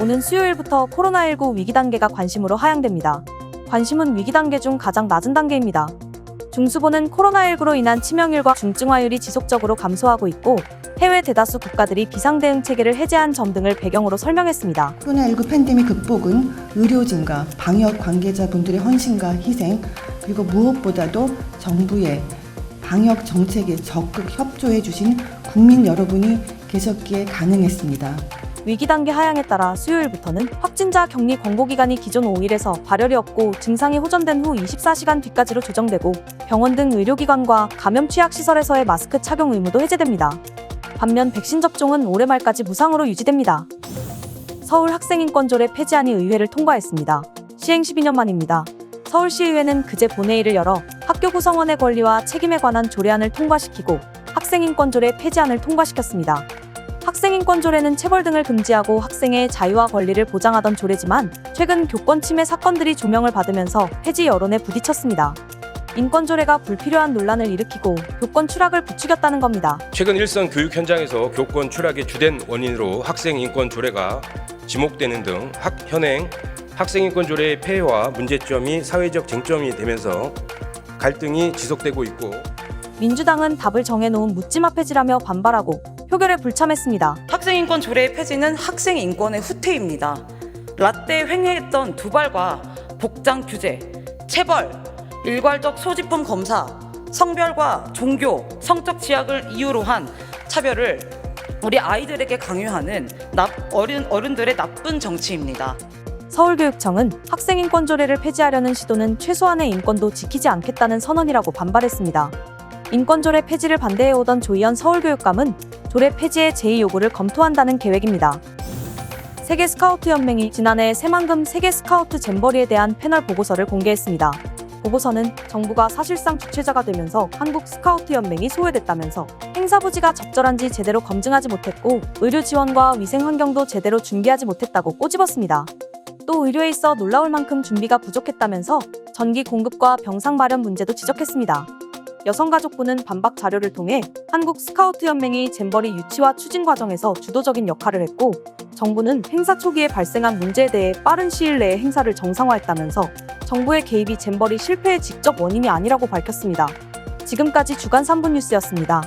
오는 수요일부터 코로나19 위기 단계가 관심으로 하향됩니다. 관심은 위기 단계 중 가장 낮은 단계입니다. 중수보는 코로나19로 인한 치명률과 중증화율이 지속적으로 감소하고 있고 해외 대다수 국가들이 비상대응 체계를 해제한 점 등을 배경으로 설명했습니다. 코로나19 팬데믹 극복은 의료진과 방역 관계자분들의 헌신과 희생, 그리고 무엇보다도 정부의 방역 정책에 적극 협조해 주신 국민 여러분이 계셨기에 가능했습니다. 위기 단계 하향에 따라 수요일부터는 확진자 격리 권고 기간이 기존 5일에서 발열이 없고 증상이 호전된 후 24시간 뒤까지로 조정되고 병원 등 의료기관과 감염 취약 시설에서의 마스크 착용 의무도 해제됩니다. 반면 백신 접종은 올해 말까지 무상으로 유지됩니다. 서울 학생인권조례 폐지안이 의회를 통과했습니다. 시행 12년 만입니다. 서울시의회는 그제 본회의를 열어 학교 구성원의 권리와 책임에 관한 조례안을 통과시키고 학생인권조례 폐지안을 통과시켰습니다. 학생인권조례는 체벌 등을 금지하고 학생의 자유와 권리를 보장하던 조례지만 최근 교권 침해 사건들이 조명을 받으면서 폐지 여론에 부딪혔습니다. 인권조례가 불필요한 논란을 일으키고 교권 추락을 부추겼다는 겁니다. 최근 일선 교육 현장에서 교권 추락의 주된 원인으로 학생 인권 조례가 지목되는 등 학, 현행 학생 인권 조례의 폐해와 문제점이 사회적 쟁점이 되면서 갈등이 지속되고 있고 민주당은 답을 정해놓은 묻지마 폐지라며 반발하고 표결에 불참했습니다. 학생인권 조례의 폐지는 학생 인권의 후퇴입니다. 라떼 횡행했던 두발과 복장 규제, 체벌, 일괄적 소지품 검사, 성별과 종교, 성적 지약을 이유로 한 차별을 우리 아이들에게 강요하는 나, 어른, 어른들의 나쁜 정치입니다. 서울교육청은 학생인권 조례를 폐지하려는 시도는 최소한의 인권도 지키지 않겠다는 선언이라고 반발했습니다. 인권조례 폐지를 반대해오던 조희연 서울교육감은 조례 폐지의 제의 요구를 검토한다는 계획입니다. 세계 스카우트 연맹이 지난해 새만금 세계 스카우트 잼버리에 대한 패널 보고서를 공개했습니다. 보고서는 정부가 사실상 주최자가 되면서 한국 스카우트 연맹이 소외됐다면서 행사 부지가 적절한지 제대로 검증하지 못했고 의료 지원과 위생 환경도 제대로 준비하지 못했다고 꼬집었습니다. 또 의료에 있어 놀라울 만큼 준비가 부족했다면서 전기 공급과 병상 마련 문제도 지적했습니다. 여성가족부는 반박 자료를 통해 한국 스카우트 연맹이 잼버리 유치와 추진 과정에서 주도적인 역할을 했고 정부는 행사 초기에 발생한 문제에 대해 빠른 시일 내에 행사를 정상화했다면서 정부의 개입이 잼버리 실패의 직접 원인이 아니라고 밝혔습니다. 지금까지 주간 3분 뉴스였습니다.